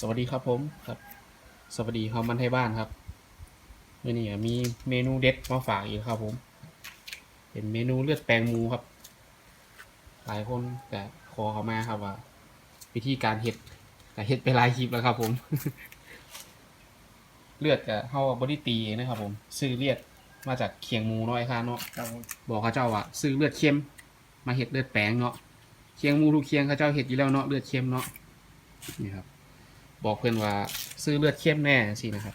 สวัสดีครับผมครับ สวัสดีครับมันไทยบ้านครับมื่อนี้มีเมนูเด็ดมาฝากอีกครับผม เป็นเมนูเลือดแปลงหมูครับ หลายคนแต่ขอเขามาครับว่า วิธีการเห็ดแต่เห็ดไปหลายคลิปแล้วครับ ผม เลือดกับเฮาบอดี้ตีเองนะครับ ผมซื้อเลือดมาจากเคียงหมูน้อยค่ะเนาะครับผมบอกเขาเจ้าว่าซื้อเลือดเค็มมาเห็ดเลือดแปลงเนาะเคียงหมูทุกเคียงเขาเจ้าเห็ดอยู่แล้วเนาะเลือดเค็มเนาะนี่ครับ บอกเพื่อนว่าซื้อเลือดเข้มแน่สินะครับ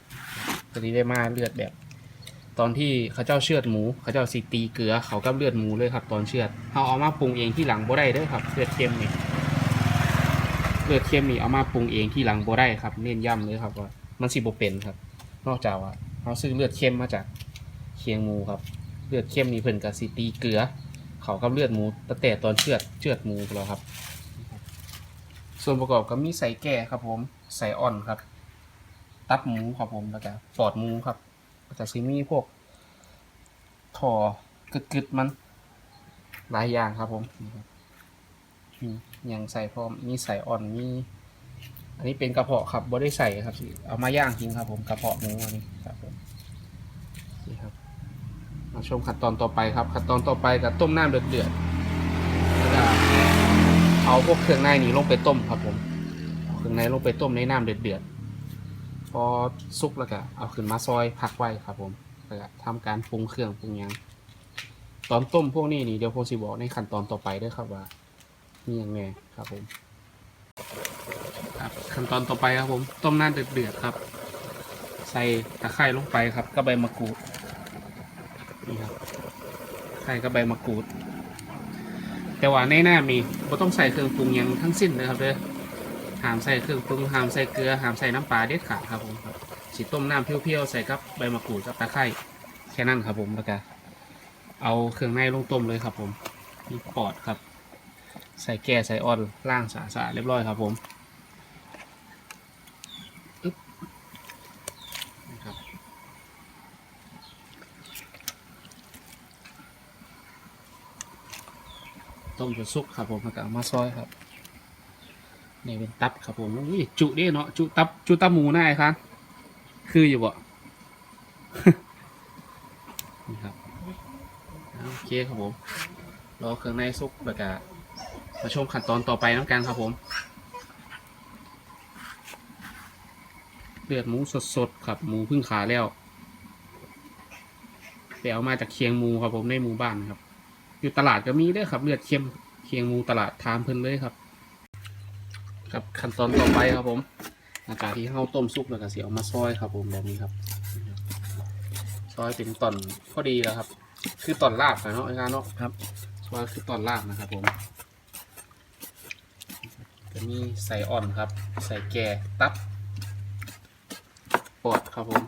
ตอนนี้ได้มาเลือดแบบ ตอนที่เขาเจ้าเชือดหมู เขาเจ้าสิตีเกลือ เขากับเลือดหมูเลยครับ ตอนเชือดเขาเอามาปรุงเองที่หลังบ่ได้เด้อครับ เลือดเข้มนี่เลือดเข้มนี่เอามาปรุงเองที่หลังบ่ได้ครับเน้นย้ำเลยครับว่ามันสิบ่เป็นครับ นอกจากว่าเขาซื้อเลือดเข้มมาจากเคียงหมูครับ เลือดเข้มนี่เพิ่นกับสิตีเกลือ เขากับเลือดหมูตั้งแต่ตอนเชือดเชือดหมูแล้วครับ ส่วนประกอบก็มีใส่แก่ครับผมใส่อ่อนครับ ตับหมูครับผมแล้วก็ปอดหมูครับแล้วก็ซิมีพวกถ่อกึดมัน หลายอย่างครับผมมีอย่างใส่พร้อมมีใส่อ่อนมีอันนี้เป็นกระเพาะครับบ่ได้ใส่ครับสิเอามาย่างจริงครับ ผมกระเพาะหมูอันนี้ครับผมนี่ครับมาชมขั้นตอนต่อไปครับ ขั้นตอนต่อไปกับต้มน้ำเดือด เอาพวกเครื่องในนี้ลงไปต้มครับผมเครื่องในลงไปต้มในน้ำเดือดๆพอสุกแล้วก็เอาขึ้นมาซอยพักไว้ครับผมแล้วก็ทำการปรุงเครื่องปรุงยังตอนต้มพวกนี้นี่เดี๋ยวผมสิบอกในขั้นตอนต่อไปด้วยครับว่ามีอย่างไงครับผมครับขั้นตอนต่อไปครับผมต้มน้ำเดือดๆครับ ใส่ตะไคร้ลงไปครับก็ใบมะกรูดนี่ครับไข่ก็ใบมะกรูด แต่ว่าในหน้ามีบ่ต้องใส่เครื่องปรุงอย่างทั้งสิ้นเลยครับเด้อห้ามใส่เครื่องปรุงห้ามใส่เกลือห้ามใส่น้ำปลาเด็ดขาดครับผมครับสีต้มน้ำเพียวๆใส่กับใบมะกรูดกับตะไคร้แค่นั้นครับผมแล้วก็เอาเครื่องในลงต้มเลยครับผมมีปอดครับ ใส่แก่ใส่อ่อนล่างสาสะเรียบร้อยครับผมอึ๊บนะครับ ต้มจนสุกครับผมแล้วก็เอามาซอยครับนี่เป็นตับครับผมอุ้ยจุด้เนาะจุตับจุตับหมูน้าไอ้ครับคืออยู่บ่นี่ครับโอเคครับผมรอเครื่องในสุกแล้วก็มาชมขั้นตอนต่อไปน้ำกันครับผมเลือดหมูสดๆครับหมูพึ่งขาแล้วไปเอามาจากเคียงหมูครับผมในหมู่บ้านครับ อยู่ตลาดก็มีเด้วยครับเลือดเค็มเคียงหมูตลาดทามเพิ่นเลยครับ ครับขั้นตอนต่อไปครับผมหลังจากที่เข้าต้มซุปแล้วก็เสียเอามาซอยครับ ผมแบบนี้ครับซอยเป็นตอนพอดีแล้วครับ คือตอนลาบนะเนาะไอ้การเนาะครับซอยคือตอนลาบนะครับ ผมก็มีใส่อ่อนครับ ใส่แก่ตับปอดครับผม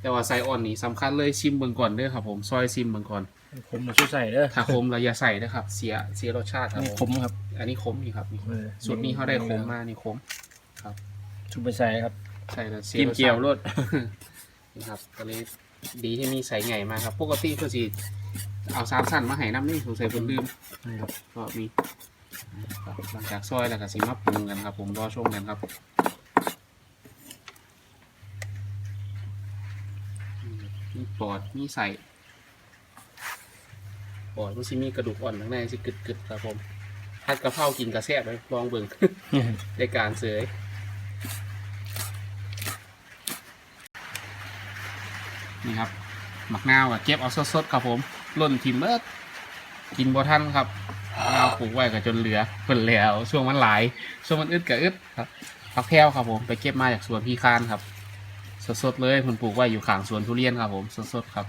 แต่ว่าใส่อ่อนนี่สำคัญเลยชิมเบิ่งก่อนเด้อครับ ผมซอยชิมเบิ่งก่อน ผมมาช่วยใส่เด้อถ้าคมเราอย่าใส่นะครับ เสียเสียรสชาติครับนี่ผผมมครับอันนี้คมนี่ครับนี่เออสูตรนี้เขาได้คมมานี่คมชุบไปใส่ครับ ใส่แล้วเสียกินรสชาติเกี๊ยวรสนี่ครับก็เลยดีที่มีใส่ใหญ่มาครับปกติเพื่อสิเอาสามสั้นมาให้น้ำนี่สงสัยเพิ่นลืม นี่ครับก็มีครับหลังจากซอยแล้วก็สิมาปรุงกันครับ ผมรอชมกันครับมีปอดมีใส่ ปอดมันสิมีกระดูกอ่อนข้างในสิกึดๆครับผมผัดกะเพรากินกระแซบไปลองเบิ่ง ในการเสยนี่ครับหมักนาวอะเก็บเอาสดๆครับผมล่นทิมเบิดกินบ่ทันครับนาวปลูกไว้ก็จนเหลือเพิ่นแล้ว ช่วงมันหลาย ช่วงมันอึดก็อึดครับผักแพรวครับผมไปเก็บมาจากสวนพี่คานครับสดๆเลยเพิ่นปลูกไว้อยู่ข้างสวนทุเรียนครับผมสดๆครับ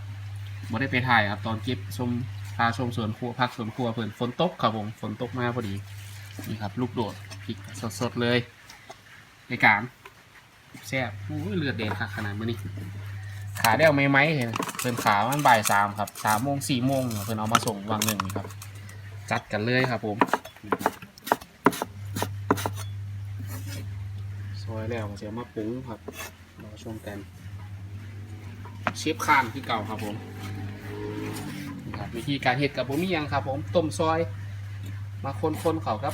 บ่ได้ไปถ่ายครับ ตอนเก็บชม พาชมสวนครัวพักสวนครัวเพิ่นฝนตกครับผมฝนตกมาพอดีนี่ครับ ลูกโดดพริกสดๆเลยในการแซ่บอู้เลือดเด็ดค่ะขนาดมื้อนี้ขาได้เอาไหมไหมเห็นเพิ่นขามันบ่ายสามครับสามโมงสี่โมงเพิ่นเอามาส่งวังหนึ่งครับ จัดกันเลยครับผมซอยแล้วเสียมาปรุงครับรอชมกันเชฟคานคือเก่าครับผม นี่ครับวิธีการเฮ็ดกับผมมียังครับ ผมต้มซอย มาคนๆเขาครับ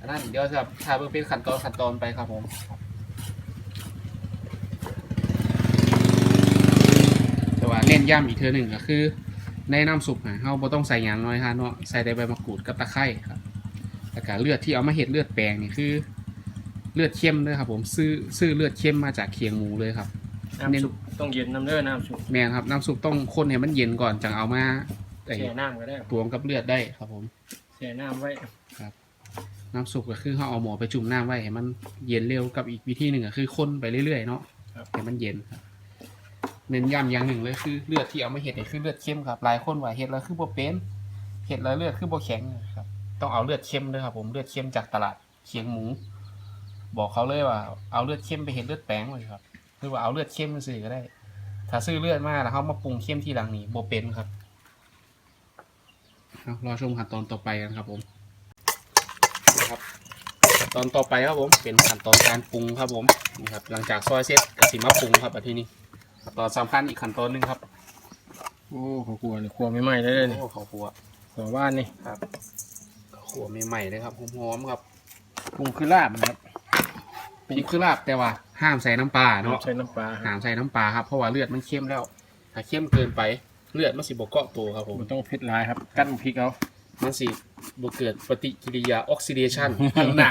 อันนั้นเดี๋ยวจะพาเพื่อเป็นขั้นตอนขั้นตอนไปครับผมแต่ว่าเน้นย้ำอีกเทอหนึ่งก็คือ ในน้ำซุปนะเราบ่ต้องใส่หยางน้อยฮะเนาะใส่ใบมะกรูดกับตะไคร้ครับแล้วก็เลือดที่เอามาเห็ดเลือดแปลงนี่คือเลือดเข้มเลยครับผมซื้อซื้อเลือดเข้มมาจากเคียงหมูเลยครับน้นน้ำซุป ต้องเย็นน้ำเด้อน้ำซุปแม่นครับน้ำซุปต้องคนให้มันเย็นก่อนจังเอามาไอ้แช่น้ำก็ได้ตวงกับเลือดได้ครับผมแช่น้ำไว้น้ำซุปก็คือเขาเอาหมอไปจุ่มน้ำไว้ให้มันเย็นเร็วกับอีกวิธีหนึ่งก็คือคนไปเรื่อยๆเนาะครับให้มันเย็นครับเน้นย้ำอย่างหนึ่งเลยคือเลือดที่เอามาเห็ดเนี่ยคือเลือดเข้มครับหลายคนว่าเห็ดแล้วคือบ่เป็นเห็ดแล้วเลือดคือบ่แข็งครับต้องเอาเลือดเข้มด้วยครับ ผมเลือดเข้มจากตลาดเคียงหมู บอกเขาเลยว่า เอาเลือดเข้มไปเห็ดเลือดแป้งเลยครับ หรือว่าเอาเลือดเข้มมาซื้อก็ได้ ถ้าซื้อเลือดมาแล้วเขามาปรุงเข้มทีหลังนี้บ่เป็นครับเอารอชมขั้นตอนต่อไปกันครับผมนะครับขั้นตอนต่อไปครับผมเป็นขั้นตอนการปรุงครับผมนี่ครับหลังจากซอยเสร็จก็สิมาปรุงครับอันที่นี้ขั้นตอนสำคัญอีกขั้นตอนหนึงครับโอ้ขาวคั่วนี่คั่วไม่ไหม้ได้เลยนี่โอ้ข้าวคั่วหัวว่านนี่ครับข้าวคั่วใหม่ๆเลยครับหอมๆครับปรุงคือลาบนะครับ พริกคือลาบแต่ว่าห้ามใส่น้ำปลาเนาะใช้น้ำปลาคหารับมใส่น้ำปลาครับเพราะว่าเลือดมันเข้มแล้ว ถ้าเข้มเกินไปเลือดมันสิบเกาะตัวครับผมมันต้องเผ็ดร้ายครับ กั้นพริกเอามันสิบเกิดปฏิกิริยาออกซิเดชันข้างหน้า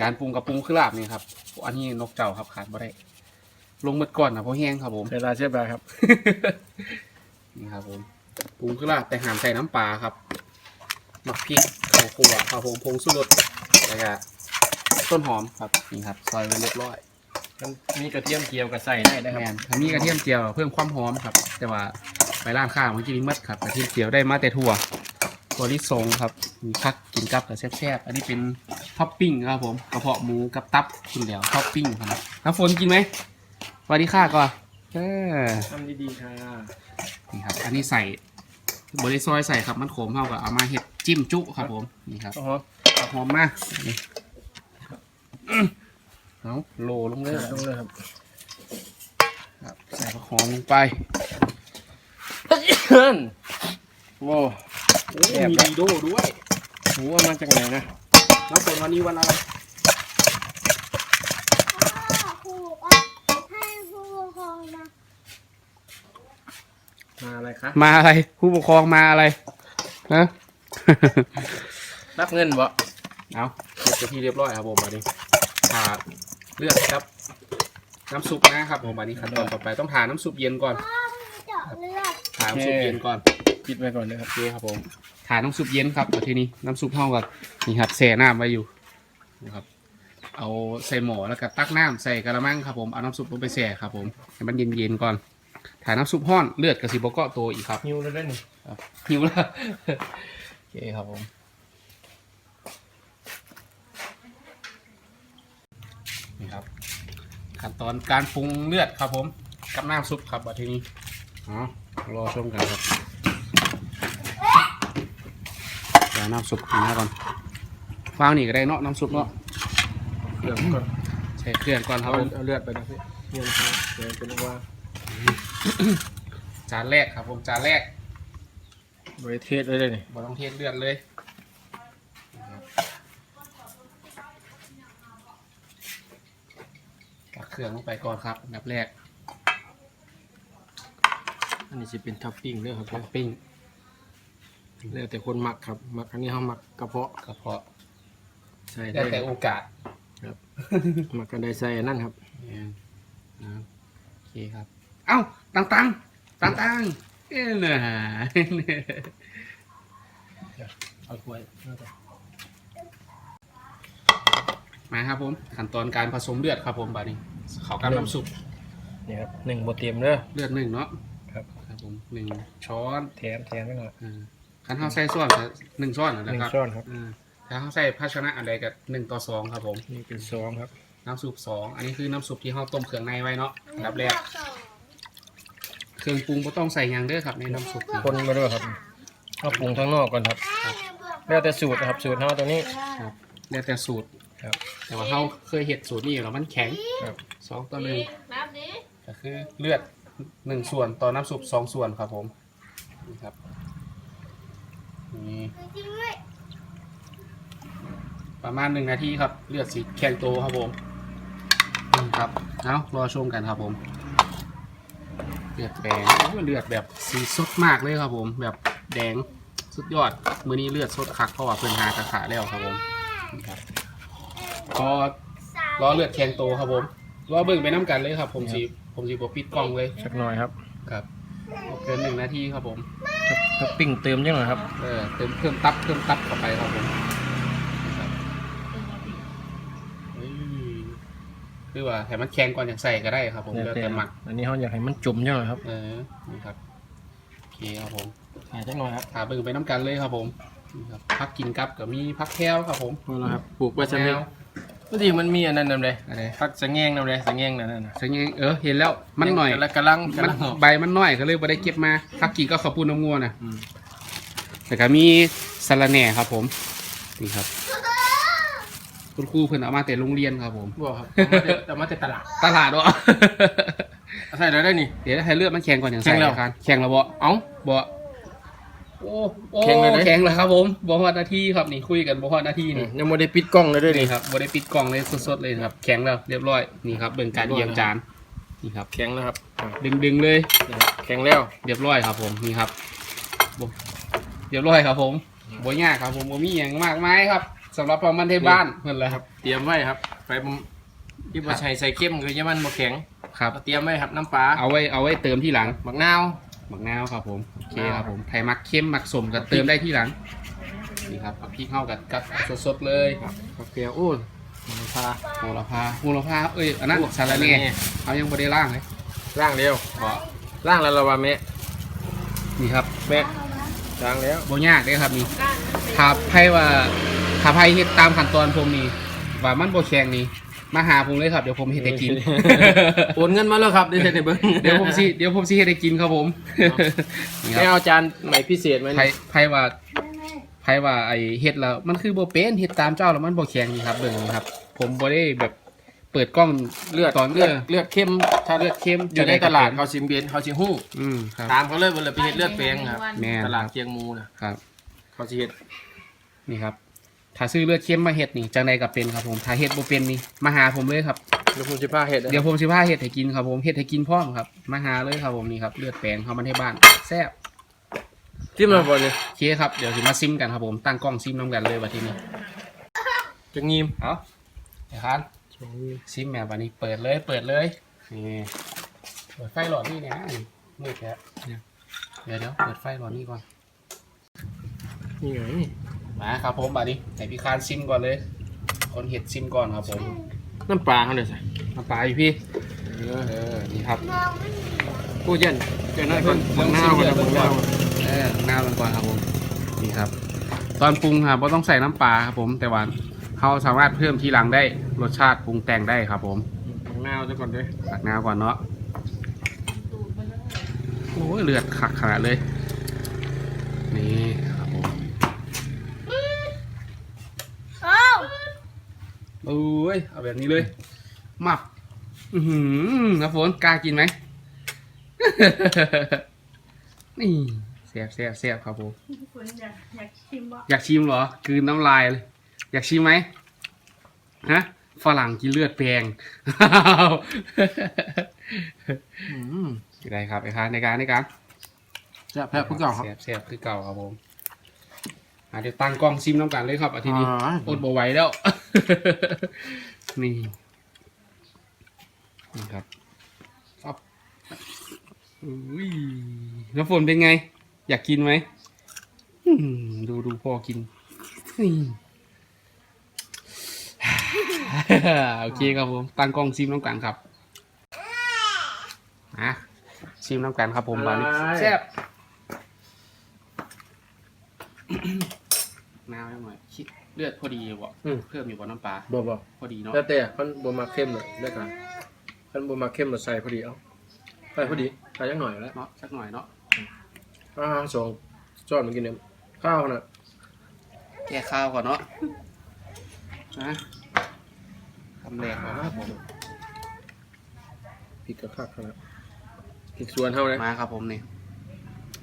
การปรุงกับปรุงคือลาบนี่ครับ อันนี้นกเจ้าครับขาดบ่ได้ ลงหมดก่อนนะเพราะแห้งครับผมใช้ลายเชฟบาครับนี่ครับผมปรุงคือลาบแต่หามใส่น้ำปลาครับหมักพริกข้าวคั่วข้าวผงผงสุรสแล้วก็ต้นหอมครับนี่ครับซอยไว้เรียบร้อยมันมีกระเทียมเจียวกับใส่ได้นะครับแมนถ้ามีกระเทียมเจียวเพิ่มความหอมครับ แต่ว่าไปร้านข้าวเมื่อกี้นี้หมัดครับกระเทียมเจียวได้มาแต่ถั่วถั่วลิสงครับมีคักกินกับกับแซ่บๆอันนี้เป็นท็อปปิ้งครับผมกระเพาะหมูกับตับกินแล้วท็อปปิ้งครับน้ำฝนกินไหมสวัสดีค่ะก่อนเออทำดีๆค่ะนี่ครับ อันนี้ใส่บริซอยใส่ครับมันโขมเท่ากับเอามาเห็ด จิ้มจุครับผมนี่ครับโอ้โหเอาหอมมากนี่อื้อเอาโลลงเลยใส่ลงเลยครับครับใส่ผักหอมลงไปโว้โอ้มีดีโดด้วยหูว่ามาจากไหนนะน้องฝนวันนี้วันอะไรพ่อครูก็ให้ผู้ปกครองมามาอะไรคะมาอะไร ผู้ปกครองมาอะไรฮะ รับเงินบ่เอาเสร็จเป็นที่เรียบร้อยครับผมบัดนี้ผ่าเลือดครับ น้ำซุปนะครับผมบัดนี้ขั้นตอนต่อไปต้องผ่าน้ำซุปเย็นก่อนพ่อเจาะเลือดผ่าน้ำซุปเย็นก่อนปิดไว้ก่อนเลยครับโอเคครับผมผ่าน้ำซุปเย็นครับทีนี้น้ำซุปเท่ากับนี่ครับแช่น้ำไว้อยู่นะครับ เอาใส่หม้อแล้วก็ตักน้ำใส่กระมังครับผมเอาน้ำซุปลงไปแช่ครับผมให้มันเย็นๆก่อนถ่ายน้ำซุปห้อนเลือดกับสิบเกาะตัวอีกครับหิวแล้วได้นี่ครับหิวแล้วโอเคครับผมนี่ครับขั้นตอนการปรุงเลือดครับผม กับน้ำซุปครับบัดทีนี้อ๋อรอชมกันครับเดี๋ยวน้ำซุปกินก่อนฟางนี่ก็ได้เนาะน้ำซุปเนาะเครื่องก่อนใส่เครื่องก่อนครับเอาผมเอาเลือดไปนะพี่เลือดไปเดี๋ยวเป็นว่าจานแรกครับผมจานแรก บริเทศเลยเลยนี่บ่ต้องเทเลือดเลยตักเครื่องลงไปก่อนครับอันดับแรกอันนี้จะเป็นท็อปปิ้งเด้อครับท็อปปิ้งแล้วแต่คนหมักครับหมักอันนี้เขาหมักกระเพาะกระเพาะใส่แล้วได้แต่โอกาสครับหมักกันได้ใส่อันนั่นครับเนี่ยนะโอเคครับ เอ้าตังตังตังตังเอ้ย น่ะเอาถ้วยมาครับผมขั้นตอนการผสมเลือดครับผมบาดนี้เขากับน้ำซุปนี่ครับหนึ่งบทเตรียมเด้อเลือดหนึ่งเนาะครับครับผมหนึ่งช้อนแถมแถมไปหน่อยอ่าคันเท้าใส่ส่วนก็หนึ่งช้อนหนะนึ่งครับช้อนครับอ่าถ้าเขาใส่ภาชนะอะไรก็หนึ่งต่อสองครับผมนี่เป็นซองครับน้ำซุปสองอันนี้คือน้ำซุปที่เขาต้มเครื่องในไว้เนาะอันดับแรกสอง เครื่องปรุงก็ต้องใส่หยางเด้อครับในน้ำซุปนี่ คนมาด้วยครับเอาปรุงข้างนอกก่อนครับแล้วแต่สูตรนะครับสูตรเขาตัวนี้ ครับแล้วแต่สูตรครับ แต่ว่าเขาเคยเห็ดสูตรนี้อยู่แล้วมันแข็งครับสองต่อหนึ่งน้ำนี้ก็คือเลือดหนึ่งส่วนต่อน้ำซุปสองส่วนครับผมนี่ครับนี่จริงด้วยประมาณหนึ่งนาทีครับ เลือดสีแข็งโตครับผมนี่ครับเอารอชมกันครับผม เลือดแดงโอ้ยเลือดแบบสีสดมากเลยครับผม แบบแดงสุดยอด มือนี้เลือดสดคักเพราะว่าเพิ่นหากระขาแล้วครับผมนี่ครับพอสามรอเลือดแข็งโตครับผมรอเบิ่งไปน้ำกันเลยครับ ผมสีผมสีบปิดกล้องเลยสักหน่อยครับครับบ่เกินหนึ่งนาทีครับผม ท็อปปิ้งเติมยังหน่อยครับ เออเติมเพิ่มตับเพิ่มตับเข้าไปครับผมครับเฮ้ย คือว่าให้มันแข็งก่อนอย่างใส่ก็ได้ครับ ผมแล้วแต่หมักอันนี้เขาอยากให้มันจุ่มยังหน่อยครับเออนี่ครับโอเคครับผมใส่จักหน่อยครับถาเบิ่งไปน้ำกันเลยครับ ผมนี่ครับพักกินกับกับมีพักแค้วครับ ผมพอแล้วครับปลูกไว้สักนิดบางทีมันมีอันนั้นนำเลยอะไรพักสะแงงนำเลยสะแงงนั่นน่ะสังเกตเออเห็นแล้วมันหน่อยกำลังกำลังมันกำลังออกใบมันน้อยก็เลยไม่ได้เก็บมาพักกินก็ขาวปุ้นน้ำงัวนะอืมแต่ก็มีสะระแหน่ครับ ผมนี่ครับ คุณครูเพิ่นเอามาแต่โรงเรียนครับผม บอกครับเอามาแต่เอามาแต่ตลาดตลาดวะ ใส่แล้วได้นี่ เดี๋ยวให้เลือดมันแข็งก่อนอย่างแข็ใส่งแล้ว ครับแข็งแล้วบ่เอ้าบ่โอ้โอ้แข็งเลยนะ แข็งแล้วครับผมบ่ฮอดนาทีครับนี่คุยกันบ่ฮอดนาทีนี่ยังไม่ได้ปิดกล้องเลยด้วยนี่นี่ครับบ่ได้ปิดกล่องเลยสดๆเลยครับ แข็งแล้วเรียบร้อยนี่ครับเบิ่งการเรียบร้อยเยี่ยมจานนี่ครับ แข็งแล้วครับอะดึงๆเลยแข็งแล้วเรียบร้อยครับผมนี่ครับบ่เรียบร้อยครับผมบ่ยากครับผมบ่มีหยังมากมายครับ สำหรับพอมันที่บ้านเพิ่นแหละครับ เตรียมไว้ครับ ไปผมที่บะชัยใส่เข้มคือยังมันบ่แข็งครับเราเตรียมไว้ครับน้ำปลาเอาไว้เอาไว้เติมที่หลังหมักนาวหมักนาวครับผมโอเคนาวครับผมไข่มักเข้มมักสมก็เติมได้ที่หลังนี่ครับเอาพริกเข้ากับกับสดๆเลยครับกาแฟโอ้ยมันพาโหระพาโหระพาเอ้ยอันนั้นสาระเน่เอายังบ่ได้ล่างเลยร่างเดียวบ่ร่างแล้วเราว่าแม่นี่ครับแม่ร่างแล้วบ่ยากเด้ครับนี่ถ้าไพ่ว่า ถ้าไพ่เฮ็ดตามขั้นตอนผมนี่ว่ามันบ่แข็งนี่ มาหาผมเลยครับเดี๋ยวผมเฮ็ดให้กิน โอนเงินมาแล้วครับเดี๋ยวจะได้เบิ้งเดี๋ยวผมสิเดี๋ยวผมสิเฮ็ดให้กินครับผมนี่คไม่รับเอาจานใหม่พิเศษไหมไพ่ไพ่ว่าไพ่ว่าไอเฮ็ดแล้วมันคือบ่เป็นเฮ็ดตามเจ้าแล้วมันบ่แข็งนี่ครับเบิ่งนี่ครับ ผมบ่ได้แบบเปิดกล้องเลือดตอนเลือดเออเลือดเข้มถ้าเลือดเข้มอยู่ในตลาดเขาซิมเบียนเขาซิหู้อืมครับ ตามเขาเลยเวลาไปเฮ็ดเลือดแปลงครับแม่นตลาดเคียงมูนะครับ เขาสิเฮ็ดนี่ครับ ถ้าซื้อเลือดเข้มมาเฮ็ดนี่จังใดก็เป็นครับผมถ้าเฮ็ดบ่เป็นนี่มาหาผมเลยครับเดี๋ยวผมสิพาเฮ็ดนะเดี๋ยวผมสิพาเฮ็ดให้กินครับผมเฮ็ดให้กินพร้อมครับมาหาเลยครับผมนี่ครับเลือดแปลงเข้ามาที่บ้านแซ่บจิ้มมาบ่เนี่ยโอเคครับเดี๋ยวสิมาซิมกันครับผมตั้งกล้องซิมน้ำกันเลยบัดทีนี้จะงีมเอาเดี๋ยวครับซิมแม่บัดนี้เปิดเลยเปิดเลยนี่เปิดไฟหลอดนี่เนี่ยมืดแค่เนี่ยเดี๋ยวเดี๋ยวเปิดไฟหลอดนี่ก่อนนี่ไง มาครับผมบัดนี้ให้พี่คานซิมก่อนเลย คนเห็ดซิมก่อนครับผม น้ำปลาเขาเลยสิมาปลาอยู่พี่เออเออนี่ครับมองไม่เห็นผู้เย็นเจ้าหน้าก่อนหมักนาวก่อนนะหมักนาวเออหน้ามันก่อนครับผมนี่ครับ ตอนปรุงครับเราต้องใส่น้ำปลาครับผมแต่ว่าเขาสามารถเพิ่มทีหลังได้รสชาติปรุงแต่งได้ครับผมหมักนาวซะก่อนเด้อตักน้ำก่อนเนาะโอ้ยเลือดขักขนาดเลย นี่ครับผม โอ้ โอ้ยเอาแบบนี้เลยมับ อือหือนะฝนกล้ากินไหม นี่แซ่บแซ่บแซ่บครับผม คุณอยากอยากชิมบ่อยากชิมเหรอคืนน้ำลายเลย อยากชิมไหมฮะฝรั่งกินเลือดแปลงอืมได้ครับไอ้ค้าในการในการแซ่บแซ่บผู้เก่าครับ แซ่บแซ่บคือเก่าครับผม อะเดี๋ยวตั้งกล้องซิมน้ำกันเลยครับอาทิตย์นี้อ๋ออดบ่ไหวแล้ว นี่นี่ครับฟับอุ้ยน้ำฝนเป็นไง อยากกินไหมอืมดูดูพ่อกินนี่โอเคครับผมตั้งกล้องซิมน้ำกันครับอะซิมน้ำกันครับผมบานี้แซ่บ น้ำให้หน่อยคิด เลือดพอดีอยู่บ่อืม เพิ่มอยู่บ่น้ำปลาบ่บ่พอดีเนาะแล้วแต่คันบ่มาเข้มเลยเด้อกันคันบ่มาเข้มเราใส่พอดีเอาใส่พอดีใส่จักหน่อยแล้วเนาะสักหน่อยเนาะอ่าสองช้อนมากินเนี่ยข้าวน่ะแก้ข้าวก่อนเนาะนะคำแรกครับผมพริกกระคักขนาดพริกสวนเฮานะมาครับผมนี่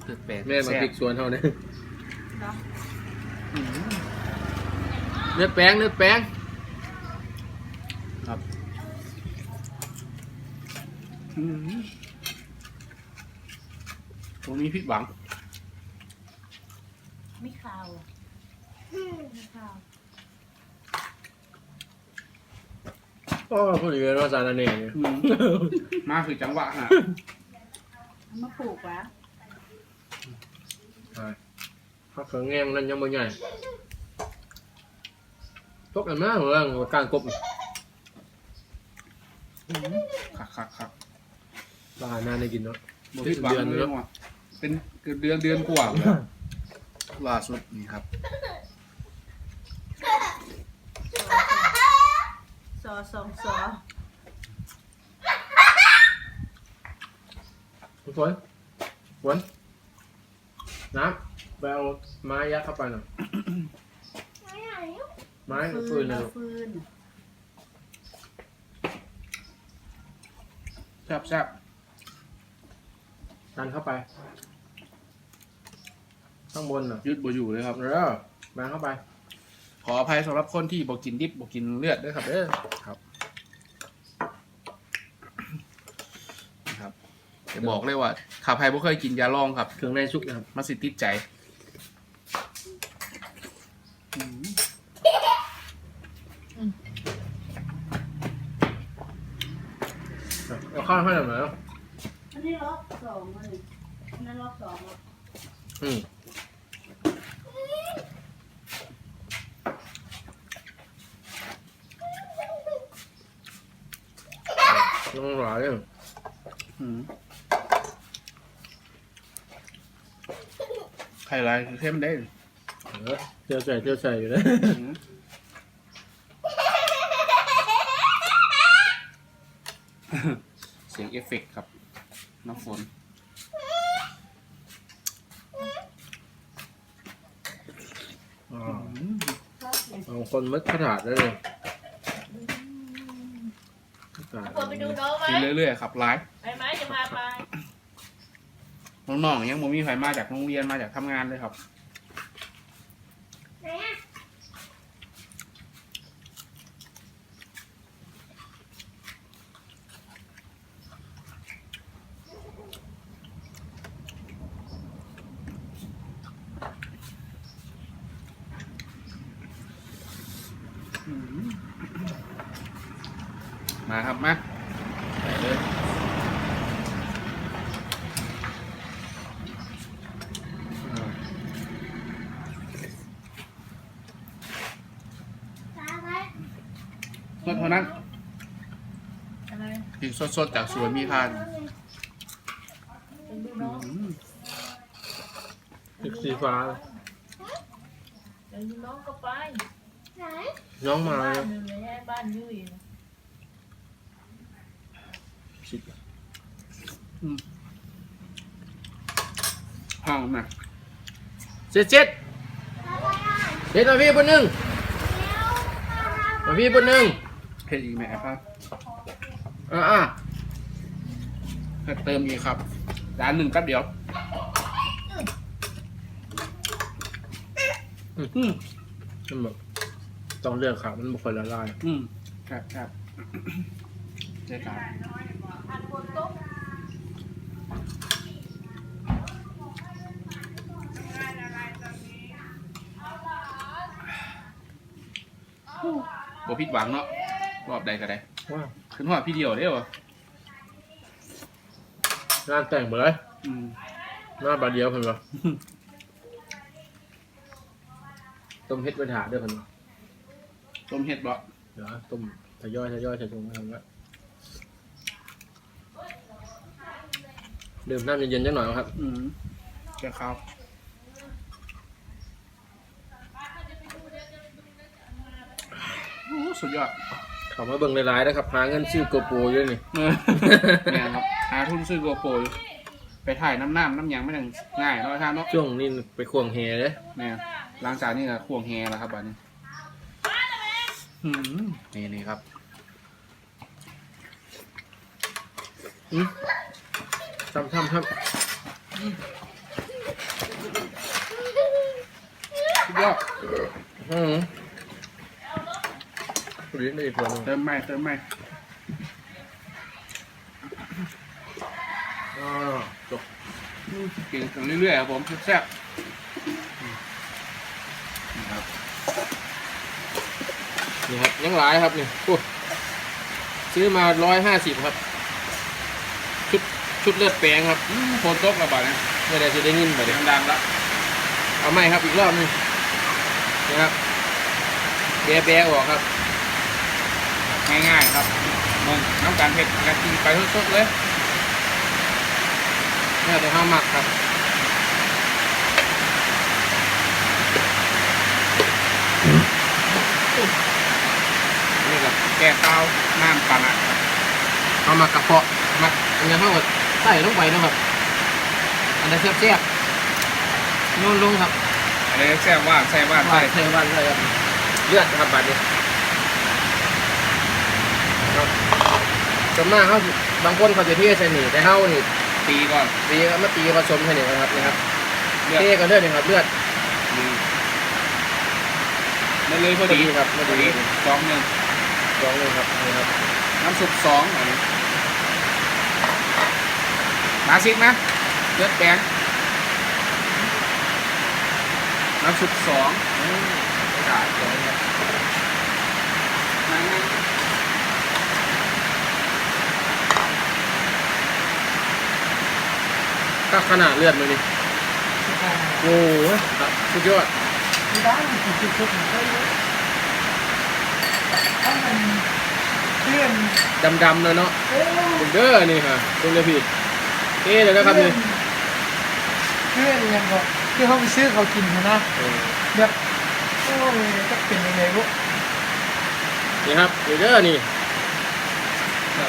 เลือดแปลงแม่มาซ่บพริกสวนเฮานะเนาะอืม เลือดแป้งเลือดแป้งครับอืมตรงนี้ผิดหวัง ไม่ขาวอะไม่ขาวโอ้พอดีเลยเนาะจานอันนี้เนี่ยอืมมาคือจังหวะฮะเอามาปลูกวะ พักเขืองแงงนั่นยังไม่ใหญ่ ตกอันมากเหมือนกลางกบคักคักคักปลาหน้าได้กินเนาะบผิดหวังเดือนเลแล้ยวว่ะเป็นเกือบเดือนเดือนกว่าแล้วล่าสุดนี่ครับซอสองซอทุกคนฝนน้ำไปเอาไม้ยัดเข้าไปหน่อยไม่ไหน ไม้กับฟืฟืนนนะเอาลูกฟืนแซ่บแซ่บดันเข้าไป ข้างบนน่ะยืดบ่อยู่เลยครับ เออดันเข้าไป ขออภัยสำหรับคนที่บอกกินดิบบอกกินเลือดด้วยครับเด้อครับนะครับจะบอกเลยว่าข้าพายบ่เคยกินยาลองครับ เครื่องในชุกนะครับมาสิติดใจ เอาข้าว ให้หน่อยนะอันนี้รอบสองอันนี้อันนั้นรอบสองอะอืมน้องหลายเลยอืมไข่ลายคือเข้มได้เออเจียวใส่เจียวใส่อยู่เลยอืมเสียงเอ ฟเฟกต์ครับ น้ำฝน อ่าเอาคนมัดกระดาษได้เลยกระดาษกดไปดูน้องไหมกินเรื่อยๆครับไลฟ์ไปไหมจะพาไปน้องๆยังบ่มีใครมาจากโรงเรียนมาจากทำงานเลยครับ มาครับมาไปเลยอ่าตาไหมเมื่อเท่านั้นอะไรพริกสดๆจากสวนมีทานไปดูน้องพริกสีฟ้าไปดูน้องก็ไป ไหนน้องมาบ้าเลนยหนึ่งเลยให้บ้านยุ่ยนะ ชิดห้องนะเจ็ดเจ็ดตาไปอะเจ็ดมาพี่บนหนึ่งแล้วตาทำมาพี่บนหนึ่งเผ็ดอีกไหมครับอ่าอ่าเผ็ดเติมอีกครับร้านหนึ่งแป๊บเดียวอืมมันแบบต้องเลือกครับมันบุคอยละลาย อืม ครับครับเจ๊การอันบนโต๊ะ บ่ผิดหวังเนาะรอบใดก็ได้ว้าวขึ้นหัวพี่เดียวเด้อวะงานแต่งหมดเลยอืมหน้าบาดเดียวเพิ่นวะต้มเฮ็ดไว้ถาเด้วยเพิ่นวะต้มเห็ดบ่เดี๋ยวต้มทยอยทยอยใส่ถุงมาทำไว้ดื่มน้ำเย็นๆจังหน่อยครับ อืมเจ้าข้าวโอ้ สุดยอดเขามาเบิ่งในไลน์นะครับหาเงินซื้อโกโปรอยู่นี่เออเนี่ยครับหาทุนซื้อโกโปรอยู่ไปถ่ายน้ำน้ำน้ำยางไม่ได้ง่ายเนาะท่านเนาะช่วงนี้ไปควงเฮเลยเนี่ยหลังจากนี้ก็ควงแฮแล้วครับบัดนี้อืมนี่นี่ครับทำทำทำสุดยอดอืม พอดีได้อีกตัวนึงเติมไม่เติมไม่อ่าจบเก่งขึ้นเรื่อยๆครับผมแซ่บนี่ครับนี่ครับยังหลายครับนี่พูดซื้อมาร้อยห้าสิบครับ ชุดชุดเลือดแปลงครับอืมโคนตกระบาดเนี่ยไม่ได้จะได้ยินไปเดี๋ยวงดังละเอาไหมครับอีกรอบหนึงนะครับแบะแบะออกครับ ง่ายๆครับมึงน้ำการเผ็ดกระทิงไปสดๆเลยน่าจะห้าหมักครับนี่ก็แก้ข้าวน้ำปลาหนักครับเอาหมักกระเพาะหมักอันนี้เท่ากับใส่ลงไปนะครับอันนี้แซ่บๆโยนลงครับอันนี้แซ่บว่าแซ่บว่าว่าใส่ใส่วันเลยครับเลือดครับบาดนี้ครับ จนมากเขาสิบางคนเขาจะเทใส่หนีแต่เขานี่ตีก่อนตีก็มาตีผสมใส่หนีนะครับนะครับเลือดเทกันเลือดนี่ครับเลือดอืมนั่นเลยพอดีครับพไม่อดีดีสองหนึ่งสองเลยครับนี่ครับน้ำซุปสองอันนี้มาซิกนะเลือดแดงน้ำซุปสองอืมขาดเลยครับนั่ง ถ้าขนาดเลือดมันนี่โอ้โหครับสุดยอดได้จุดจุดๆก็เยอะถ้ามันเลื่อนดำๆเลยเนาะโอ้คุณเด้อนี่ค่ะคุณเลยพี่เอ๊ะเลยนะครับนี่เลื่อนยังบอกที่เขาไปซื้อเขากินนะเออแบบโอ้ยจะเป็นยังไงวะนี่ครับนี่เด้อนี่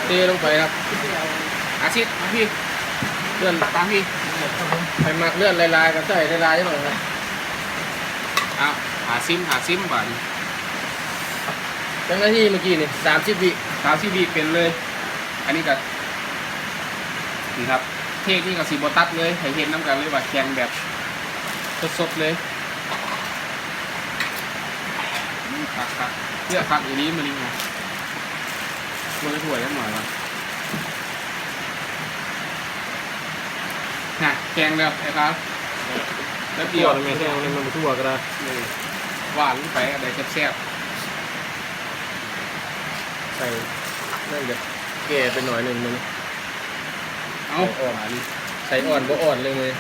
เทลงไปครับอาชิตมาพี่ เลื่อนตามพี่ครับผมไปหมักเลื่อนลายๆกันใส่ลายๆหน่อยครับเอาหาซิมหาซิมบ่อนจังหน้าที่เมื่อกี้นี่สามสิบวิตามที่บีเป็นเลย อันนี้ก็นี่ครับ เทคนี่กับสีโบตัดเลยให้เห็นน้ำกันเลยว่าแข็งแบบสดๆเลยอืมคักคักเพื่อคักอย่างนี้มันนี่ไงมือถั่วยนิดหน่อยวะ ฮะแกงแล้วไอ้ครับแล้วเดี่เดียยววทำไมแค่นี้มันมาทั่วก็ได้นี่หวานลงไปอะไรแซ่บใส่นั่นเดี๋ยวแก่ไปหน่อยหนึ่งมันๆเอาหวานใส่อ่อนบ่อ่อนเลยเลย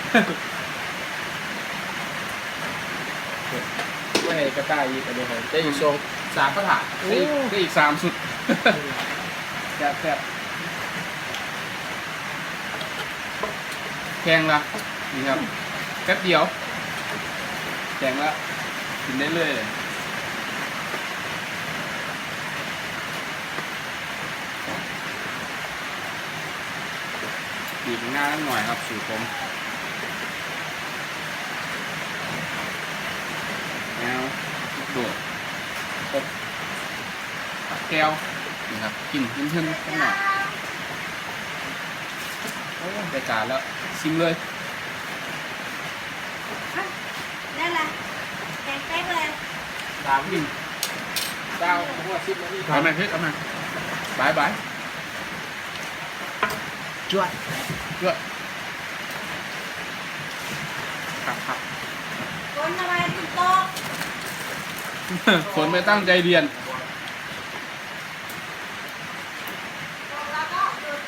ไม่ให้กระต่ายอีกอันนี้ครับได้อีกทรงสามกระถางได้อีกได้อีกสามสุดแซ่บแซ่บ แกงละนี่ครับแป๊บเดียวแกงละกินได้เลยบีบหน้าหน่อยครับสูตรผมแลูกโดดครบผักแก้วนี่ครับกินขึ้นขึ้นๆข้างหน่อยโอ้ได้การแล้ว ชิมเลย นั่นแหละแกงเป๊กเลยตามกินเก้าหัวสิบนาทีเอาไหมเฮ้ยเอาไหมบายบายจวดด้วยครับครับคนอะไรตุ๊กโต๊ะคนไม่ตั้งใจเรียน แล้วก็หยุด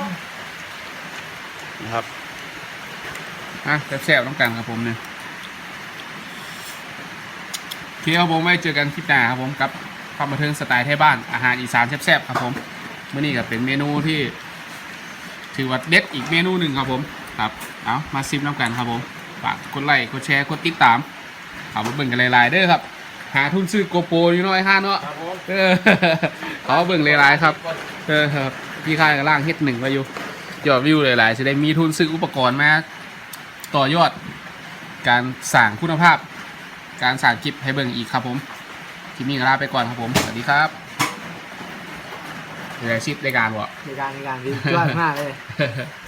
นะ ครับอะแซ่บๆต้องการครับผมเนี่ยโอเคครับผมไว้เจอกันคลิปหน้าครับผมกับความบันเทิงสไตล์ไทยบ้านอาหารอีสานแซ่บๆครับผมเมื่อนี้ก็เป็นเมนูที่ถือว่าเด็ดอีกเมนูหนึ่งครับผมครับเอามาซิมน้ำกันครับผมฝากกดไลค์กดแชร์กดติดตามเอามาเบิ่งกันหลายๆเด้อครับ หาทุนซื้อโกโปรอยู่น้อยห้าเนาะครับผมเออเขาเบิ่งหลายๆครับ เออครับพี่ค่ายกับล่างเฮ็ดหนึ่งไว้อยู่ ยอดวิวหลายๆจะได้มีทุนซื้ออุปกรณ์มาต่อยอดการสั่งคุณภาพ การสั่งคลิปให้เบิ่งอีกครับผมคลิปนี้ก็ลาไปก่อนครับผม สวัสดีครับเดี๋ยวชิปรายการวะในการในการที่จวดมากเลยเ